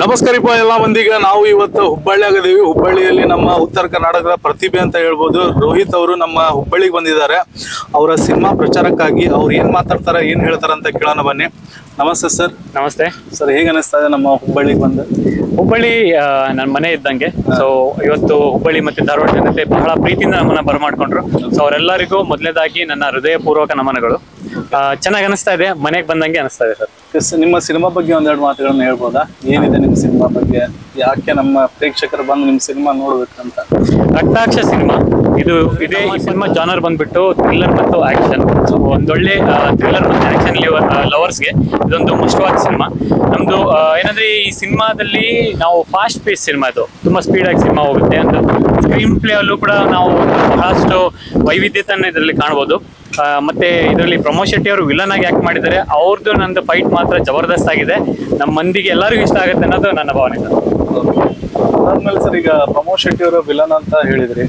ನಮಸ್ಕಾರಪ್ಪ ಎಲ್ಲ ಮಂದಿಗೆ. ನಾವು ಇವತ್ತು ಹುಬ್ಬಳ್ಳಿಯಾಗಿದ್ದೀವಿ ಹುಬ್ಬಳ್ಳಿಯಲ್ಲಿ ನಮ್ಮ ಉತ್ತರ ಕರ್ನಾಟಕದ ಪ್ರತಿಭೆ ಅಂತ ಹೇಳ್ಬೋದು. ರೋಹಿತ್ ಅವರು ನಮ್ಮ ಹುಬ್ಬಳ್ಳಿಗೆ ಬಂದಿದ್ದಾರೆ. ಅವರ ಸಿನಿಮಾ ಪ್ರಚಾರಕ್ಕಾಗಿ ಅವ್ರು ಏನ್ ಮಾತಾಡ್ತಾರೆ ಏನ್ ಹೇಳ್ತಾರೆ ಅಂತ ಕೇಳೋಣ ಬನ್ನಿ. ನಮಸ್ತೆ ಸರ್. ನಮಸ್ತೆ. ಸರ್ ಹೇಗೆ ಅನಿಸ್ತಾ ಇದೆ ನಮ್ಮ ಹುಬ್ಬಳ್ಳಿಗೆ ಬಂದು? ಹುಬ್ಬಳ್ಳಿ ನನ್ನ ಮನೆ ಇದ್ದಂಗೆ. ಸೊ ಇವತ್ತು ಹುಬ್ಬಳ್ಳಿ ಮತ್ತೆ ಧಾರವಾಡ ಜನತೆ ಬಹಳ ಪ್ರೀತಿಯಿಂದ ನಮ್ಮನ್ನ ಬರಮಾಡ್ಕೊಂಡ್ರು. ಸೊ ಅವರೆಲ್ಲರಿಗೂ ಮೊದಲನೇದಾಗಿ ನನ್ನ ಹೃದಯಪೂರ್ವಕ ನಮನಗಳು. ಚೆನ್ನಾಗಿ ಅನಿಸ್ತಾ ಇದೆ. ಮನೆಗೆ ಬಂದಂಗೆ ಅನಿಸ್ತಾ ಇದೆ ಸರ್. ನಿಮ್ಮ ಸಿನಿಮಾ ಬಗ್ಗೆ ಒಂದೆರಡು ಮಾತುಗಳನ್ನ ಹೇಳ್ಬೋದಾ? ಏನಿದೆ ನಿಮ್ಮ ಸಿನಿಮಾ ಬಗ್ಗೆ? ಯಾಕೆ ನಮ್ಮ ಪ್ರೇಕ್ಷಕರು ಬಂದು ನಿಮ್ಮ ಸಿನಿಮಾ ನೋಡ್ಬೇಕಂತ? ರಕ್ತಾಕ್ಷ ಸಿನಿಮಾ. ಇದು ಇದೇ ಈ ಸಿನಿಮಾ ಜಾನರ್ ಬಂದ್ಬಿಟ್ಟು ಥ್ರಿಲ್ಲರ್ ಮತ್ತು ಆಕ್ಷನ್ ಒಂದೊಳ್ಳೆ ಥ್ರಿಲ್ಲರ್ ಮತ್ತು ಆಕ್ಷನ್ ಲವರ್ಸ್ಗೆ ಇದೊಂದು ಮುಷ್ಟವಾದ ಸಿನಿಮಾ. ನಮ್ಮದು ಏನಂದ್ರೆ ಈ ಸಿನಿಮಾದಲ್ಲಿ ನಾವು ಫಾಸ್ಟ್ ಪೇಸ್ ಸಿನಿಮಾ ಇದು. ತುಂಬ ಸ್ಪೀಡಾಗಿ ಸಿನಿಮಾ ಹೋಗುತ್ತೆ. ಅಂತ ಸ್ಕ್ರೀನ್ ಪ್ಲೇ ಅಲ್ಲೂ ಕೂಡ ನಾವು ಬಹಳಷ್ಟು ವೈವಿಧ್ಯತೆಯನ್ನು ಇದರಲ್ಲಿ ಕಾಣ್ಬೋದು. ಮತ್ತೆ ಇದರಲ್ಲಿ ಪ್ರಮೋದ್ ಶೆಟ್ಟಿ ಅವರು ವಿಲನ್ ಆಗಿ ಆಕ್ಟ್ ಮಾಡಿದ್ದಾರೆ. ಅವ್ರದ್ದು ನಂದು ಫೈಟ್ ಮಾತ್ರ ಜಬರ್ದಸ್ತ್ ಆಗಿದೆ. ನಮ್ಮ ಮಂದಿಗೆ ಎಲ್ಲರಿಗೂ ಇಷ್ಟ ಆಗುತ್ತೆ ಅನ್ನೋದು ನನ್ನ ಭಾವನೆ. ಅದಾದ್ಮೇಲೆ ಸರ್ ಈಗ ಪ್ರಮೋದ್ ಶೆಟ್ಟಿ ಅವರು ವಿಲನ್ ಅಂತ ಹೇಳಿದ್ರಿ.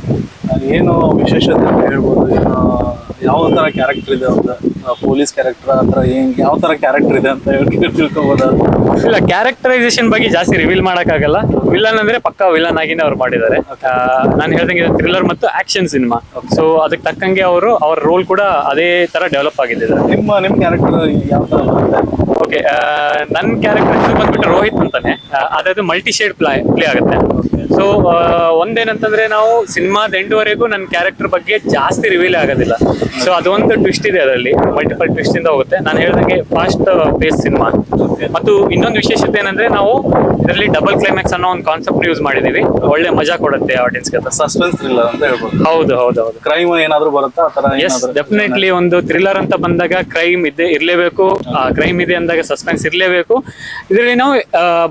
ಏನು ವಿಶೇಷತೆ ಅಂತ ಹೇಳ್ಬೋದು? ಏನು ಯಾವ ತರ ಕ್ಯಾರೆಕ್ಟರ್ ಇದೆ ಅವ್ರದ್ದು ಪೊಲೀಸ್ ಕ್ಯಾರೆಕ್ಟರ್ ಹತ್ರ ಹೆಂಗ್ ಯಾವ ತರ ಕ್ಯಾರೆಕ್ಟರ್ ಇದೆ ಅಂತ ಹೇಳಿ ತಿಳ್ಕೊಬೋದು? ಇಲ್ಲ ಕ್ಯಾರೆಕ್ಟರೈಸೇಷನ್ ಬಗ್ಗೆ ಜಾಸ್ತಿ ರಿವೀಲ್ ಮಾಡಕ್ಕಾಗಲ್ಲ. ವಿಲನ್ ಅಂದ್ರೆ ಪಕ್ಕಾ ವಿಲನ್ ಆಗಿನೇ ಅವ್ರು ಮಾಡಿದ್ದಾರೆ. ನಾನು ಹೇಳ್ದಂಗೆ ಥ್ರಿಲ್ಲರ್ ಮತ್ತು ಆಕ್ಷನ್ ಸಿನಿಮಾ ಸೊ ಅದಕ್ಕೆ ತಕ್ಕಂಗೆ ಅವರು ಅವ್ರ ರೋಲ್ ಕೂಡ ಅದೇ ತರ ಡೆವಲಪ್ ಆಗಿದೆ ನಿಮ್ಮ ನಿಮ್ಮ ಕ್ಯಾರೆಕ್ಟರ್ ಯಾವ ತರ ಓಕೆ ನನ್ನ ಕ್ಯಾರೆಕ್ಟರ್ ಬಂದ್ಬಿಟ್ಟು ರೋಹಿತ್ ಅಂತಾನೆ. ಅದಾದ್ರೆ ಅದಾയത് ಮಲ್ಟಿ ಶೇಡ್ ಪ್ಲೇ ಪ್ಲೇ ಆಗುತ್ತೆ ಸೊ ಒಂದೇನಂತಂದ್ರೆ ನಾವು ಸಿನಿಮಾದ ಎಂಡ್ವರೆಗೂ ನನ್ನ ಕ್ಯಾರೆಕ್ಟರ್ ಬಗ್ಗೆ ಜಾಸ್ತಿ ರಿವೀಲ್ ಆಗೋದಿಲ್ಲ. ಸೊ ಅದೊಂದು ಟ್ವಿಸ್ಟ್ ಇದೆ ಅದರಲ್ಲಿ. ಮಲ್ಟಿಪಲ್ ಟ್ವಿಸ್ಟ್ ಇಂದ ಹೋಗುತ್ತೆ. ನಾನು ಹೇಳ್ದಂಗೆ ಫಾಸ್ಟ್ ಬೇಸ್ ಸಿನಿಮಾ. ಮತ್ತು ಇನ್ನೊಂದು ವಿಶೇಷತೆ ಏನಂದ್ರೆ ನಾವು ಇದರಲ್ಲಿ ಡಬಲ್ ಕ್ಲೈಮ್ಯಾಕ್ಸ್ ಅನ್ನೋ ಒಂದು ಕಾನ್ಸೆಪ್ಟ್ ಯೂಸ್ ಮಾಡಿದೀವಿ. ಒಳ್ಳೆ ಮಜಾ ಕೊಡುತ್ತೆ ಆಡಿಯನ್ಸ್ಗೆ ಸಸ್ಪೆನ್ಸ್ ಥ್ರಿಲ್ಲರ್ ಅಂತ ಹೇಳ್ಬೋದು. ಹೌದು ಹೌದು ಹೌದು. ಕ್ರೈಮ್ ಏನಾದ್ರು ಬರುತ್ತಾ? ಆ ಎಸ್ ಡೆಫಿನೆಟ್ಲಿ ಒಂದು ಥ್ರಿಲ್ಲರ್ ಅಂತ ಬಂದಾಗ ಕ್ರೈಮ್ ಇದೆ ಇರಲೇಬೇಕು. ಕ್ರೈಮ್ ಇದೆ ಅಂದಾಗ ಸಸ್ಪೆನ್ಸ್ ಇರಲೇಬೇಕು. ಇದರಲ್ಲಿ ನಾವು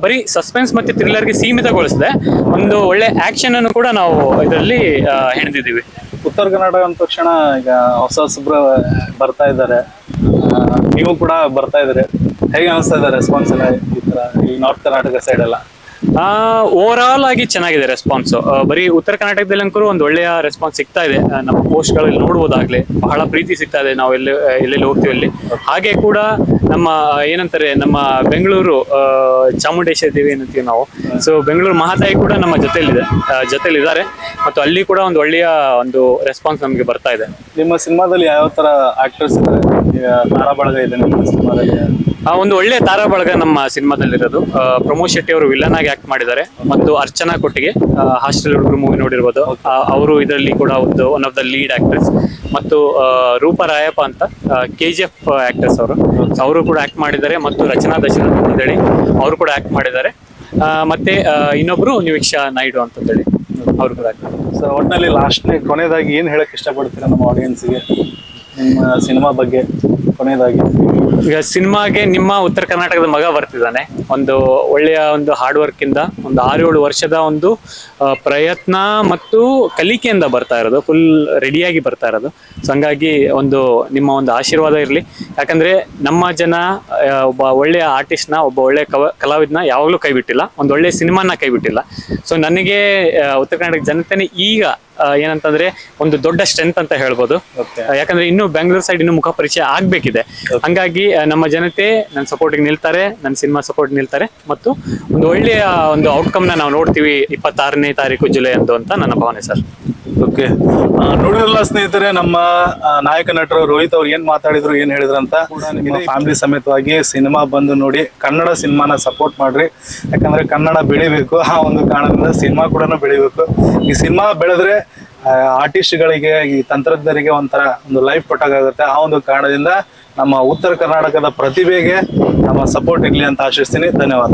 ಬರೀ ಸಸ್ಪೆನ್ಸ್ ಮತ್ತೆ ಥ್ರಿಲ್ಲರ್ಗೆ ಸೀಮಿತಗೊಳಿಸಿದೆ. ಒಂದು ಒಳ್ಳೆ ಆಕ್ಷನ್ ಅನ್ನು ಕೂಡ ನಾವು ಇದರಲ್ಲಿ ಹೆಣೆದಿದ್ದೀವಿ. ಉತ್ತರ ಕರ್ನಾಟಕ ಅಂದ ತಕ್ಷಣ ಈಗ ಹೊಸ ಸುಬ್ರ ಬರ್ತಾ ಇದ್ದಾರೆ. ನೀವು ಕೂಡ ಬರ್ತಾ ಇದ್ದಾರೆ. ಹೇಗೆ ಅನಿಸ್ತಾ ಇದೆ ರೆಸ್ಪಾನ್ಸ್ ಎಲ್ಲ ಈ ತರ ಈ ನಾರ್ತ್ ಕರ್ನಾಟಕ ಸೈಡ್ ಎಲ್ಲ? ಓವರ್ ಆಲ್ ಆಗಿ ಚೆನ್ನಾಗಿದೆ ರೆಸ್ಪಾನ್ಸ್ ಬರೀ ಉತ್ತರ ಕರ್ನಾಟಕದಲ್ಲಿ ಅಂಕರು ಒಂದು ಒಳ್ಳೆಯ ರೆಸ್ಪಾನ್ಸ್ ಸಿಗ್ತಾ ಇದೆ. ನಮ್ಮ ಪೋಸ್ಟ್ಗಳಲ್ಲಿ ನೋಡ್ಬೋದಾಗ್ಲಿ ಬಹಳ ಪ್ರೀತಿ ಸಿಗ್ತಾ ಇದೆ ನಾವು ಎಲ್ಲಿ ಎಲ್ಲೆಲ್ಲಿ ಹೋಗ್ತೀವಿ ಅಲ್ಲಿ. ಹಾಗೆ ಕೂಡ ನಮ್ಮ ಏನಂತಾರೆ ನಮ್ಮ ಬೆಂಗಳೂರು ಚಾಮುಂಡೇಶ್ವರಿ ದೇವಿ ಏನಂತೀವಿ ನಾವು. ಸೊ ಬೆಂಗಳೂರು ಮಹಾತಾಯಿ ಕೂಡ ನಮ್ಮ ಜೊತೆಲಿದೆ ಆ, ಜೊತೆಲಿದ್ದಾರೆ ಮತ್ತು ಅಲ್ಲಿ ಕೂಡ ಒಂದು ಒಳ್ಳೆಯ ಒಂದು ರೆಸ್ಪಾನ್ಸ್ ನಮಗೆ ಬರ್ತಾ ಇದೆ. ನಿಮ್ಮ ಸಿನಿಮಾದಲ್ಲಿ ಯಾವ ತರ ಆಕ್ಟರ್ಸ್ ಇದ್ದಾರೆ? ಇದೆ ನಿಮ್ಮ ಸಿನಿಮಾದಲ್ಲಿ. ಆ ಒಂದು ಒಳ್ಳೆ ತಾರಾ ಬಳಗ ನಮ್ಮ ಸಿನಿಮಾದಲ್ಲಿರೋದು. ಪ್ರಮೋದ್ ಶೆಟ್ಟಿ ಅವರು ವಿಲನ್ ಆಗಿ ಆಕ್ಟ್ ಮಾಡಿದ್ದಾರೆ. ಮತ್ತು ಅರ್ಚನಾ ಕೊಟ್ಟಿಗೆ ಹಾಸ್ಟೆಲ್ ಹುಡುಗರು ಮೂವಿ ನೋಡಿರ್ಬೋದು. ಅವರು ಇದರಲ್ಲಿ ಕೂಡ ಒಂದು one of the lead actors ಮತ್ತು ರೂಪ ರಾಯಪ್ಪ ಅಂತ ಕೆ ಜಿ ಎಫ್ ಆಕ್ಟರ್ಸ್ ಅವರು. ಅವರು ಕೂಡ ಆಕ್ಟ್ ಮಾಡಿದ್ದಾರೆ ಮತ್ತು ರಚನಾ ದಶರಥ್ ಅಂತೇಳಿ ಅವರು ಕೂಡ ಆಕ್ಟ್ ಮಾಡಿದ್ದಾರೆ. ಮತ್ತೆ ಇನ್ನೊಬ್ರು ನಿವೀಕ್ಷಾ ನಾಯ್ಡು ಹೇಳಿ ಅವರು ಕೂಡ. ಸೊ ಒಟ್ಟಿನಲ್ಲಿ ಲಾಸ್ಟ್ನೇ ಕೊನೆಯದಾಗಿ ಏನು ಹೇಳಕ್ ಇಷ್ಟಪಡ್ತೀರಾ ನಮ್ಮ ಆಡಿಯನ್ಸ್ಗೆ ನಿಮ್ಮ ಸಿನಿಮಾ ಬಗ್ಗೆ? ಕೊನೆಯದಾಗಿ ಈಗ ಸಿನಿಮಾಗೆ ನಿಮ್ಮ ಉತ್ತರ ಕರ್ನಾಟಕದ ಮಗ ಬರ್ತಿದ್ದಾನೆ. ಒಂದು ಒಳ್ಳೆಯ ಒಂದು ಹಾರ್ಡ್ ಇಂದ, ಒಂದು ಆರು ಏಳು ವರ್ಷದ ಒಂದು ಪ್ರಯತ್ನ ಮತ್ತು ಕಲಿಕೆಯಿಂದ ಬರ್ತಾ ಇರೋದು ಫುಲ್ ರೆಡಿಯಾಗಿ ಬರ್ತಾ ಇರೋದು. ಸೊ ಹಂಗಾಗಿ ಒಂದು ನಿಮ್ಮ ಒಂದು ಆಶೀರ್ವಾದ ಇರಲಿ. ಯಾಕಂದ್ರೆ ನಮ್ಮ ಜನ ಒಬ್ಬ ಒಳ್ಳೆಯ ಆರ್ಟಿಸ್ಟ್ನ ಒಬ್ಬ ಒಳ್ಳೆಯ ಕವ, ಕಲಾವಿದನ ಯಾವಾಗಲೂ ಕೈ ಬಿಟ್ಟಿಲ್ಲ ಒಂದು ಒಳ್ಳೆಯ ಸಿನಿಮಾನ ಕೈ ಬಿಟ್ಟಿಲ್ಲ ಸೊ ನನಗೆ ಉತ್ತರ ಕರ್ನಾಟಕ ಜನತೆನೇ ಈಗ ಏನಂತಂದ್ರೆ ಒಂದು ದೊಡ್ಡ ಸ್ಟ್ರೆಂತ್ ಅಂತ ಹೇಳ್ಬೋದು. ಯಾಕಂದ್ರೆ ಇನ್ನು ಬೆಂಗಳೂರು ಸೈಡ್ ಇನ್ನು ಮುಖ ಪರಿಚಯ ಆಗ್ಬೇಕಿದೆ. ಹಂಗಾಗಿ ನಮ್ಮ ಜನತೆ ನನ್ನ ಸಪೋರ್ಟಿಗೆ ನಿಲ್ತಾರೆ ನನ್ನ ಸಿನಿಮಾ ಸಪೋರ್ಟ್ ನಿಲ್ತಾರೆ ಮತ್ತು ಒಂದು ಒಳ್ಳೆಯ ಒಂದು ಔಟ್ಕಮ್ನ ನಾವು ನೋಡ್ತೀವಿ ಇಪ್ಪತ್ತಾರನೇ ತಾರೀಕು ಜುಲೈ ಅಂದು ಅಂತ ನನ್ನ ಭಾವನೆ ಸರ್. ಓಕೆ. ನೋಡಿರಲ್ಲ ಸ್ನೇಹಿತರೆ ನಮ್ಮ ನಾಯಕ ನಟರು ರೋಹಿತ್ ಅವ್ರು ಏನ್ ಮಾತಾಡಿದ್ರು ಏನ್ ಹೇಳಿದ್ರು ಅಂತ ನಿಮ್ಮ ಫ್ಯಾಮಿಲಿ ಸಮೇತವಾಗಿ ಸಿನಿಮಾ ಬಂದು ನೋಡಿ ಕನ್ನಡ ಸಿನಿಮಾನ ಸಪೋರ್ಟ್ ಮಾಡ್ರಿ. ಯಾಕಂದ್ರೆ ಕನ್ನಡ ಬೆಳಿಬೇಕು. ಆ ಒಂದು ಕಾರಣದಿಂದ ಸಿನಿಮಾ ಕೂಡ ಬೆಳಿಬೇಕು. ಈ ಸಿನಿಮಾ ಬೆಳೆದ್ರೆ ಆರ್ಟಿಸ್ಟ್ಗಳಿಗೆ ಈ ತಂತ್ರಜ್ಞರಿಗೆ ಒಂಥರ ಒಂದು ಲೈಫ್ ಕೊಟ್ಟಾಗುತ್ತೆ ಆ ಒಂದು ಕಾರಣದಿಂದ ನಮ್ಮ ಉತ್ತರ ಕರ್ನಾಟಕದ ಪ್ರತಿಭೆಗೆ ನಮ್ಮ ಸಪೋರ್ಟ್ ಇರಲಿ ಅಂತ ಆಶಿಸ್ತೀನಿ. ಧನ್ಯವಾದ.